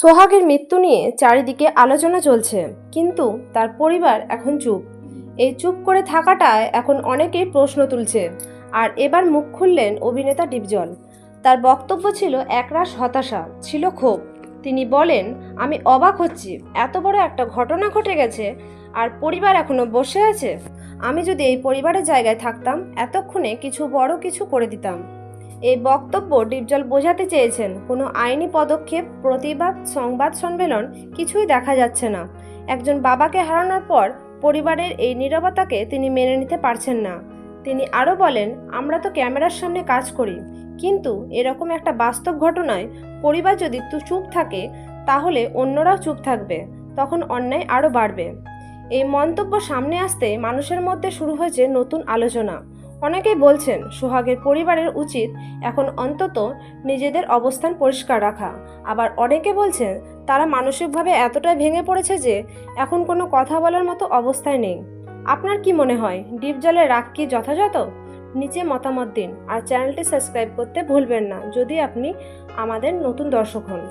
সোহাগের মৃত্যু নিয়ে চারিদিকে আলোচনা চলছে, কিন্তু তার পরিবার এখন চুপ। এই চুপ করে থাকাটায় এখন অনেকেই প্রশ্ন তুলছে, আর এবার মুখ খুললেন অভিনেতা ডিপজল। তার বক্তব্য ছিল একরাশ হতাশা, ছিল ক্ষোভ। তিনি বলেন, আমি অবাক হচ্ছি, এত বড় একটা ঘটনা ঘটে গেছে, আর পরিবার এখনও বসে আছে? আমি যদি এই পরিবারের জায়গায় থাকতাম, এতক্ষণে কিছু বড় কিছু করে দিতাম। এই বক্তব্য ডিপজল বোঝাতে চেয়েছেন, কোনো আইনি পদক্ষেপ, প্রতিবাদ, সংবাদ সম্মেলন কিছুই দেখা যাচ্ছে না। একজন বাবাকে হারানোর পর পরিবারের এই নীরবতাকে তিনি মেনে নিতে পারছেন না। তিনি আরও বলেন, আমরা তো ক্যামেরার সামনে কাজ করি, কিন্তু এরকম একটা বাস্তব ঘটনায় পরিবার যদি চুপ থাকে, তাহলে অন্যরাও চুপ থাকবে, তখন অন্যায় আরও বাড়বে। এই মন্তব্য সামনে আসতে মানুষের মধ্যে শুরু হয়েছে নতুন আলোচনা। অনেকেই বলছেন, সোহাগের পরিবারের উচিত এখন অন্তত নিজেদের অবস্থান পরিষ্কার রাখা। আবার অনেকে বলছেন, তারা মানসিকভাবে এতটাই ভেঙে পড়েছে যে এখন কোনো কথা বলার মতো অবস্থায় নেই। আপনার কি মনে হয়, ডিপ জলের রাগ কি যথাযথ? নিচে মতামত দিন আর চ্যানেলটি সাবস্ক্রাইব করতে ভুলবেন না, যদি আপনি আমাদের নতুন দর্শক হন।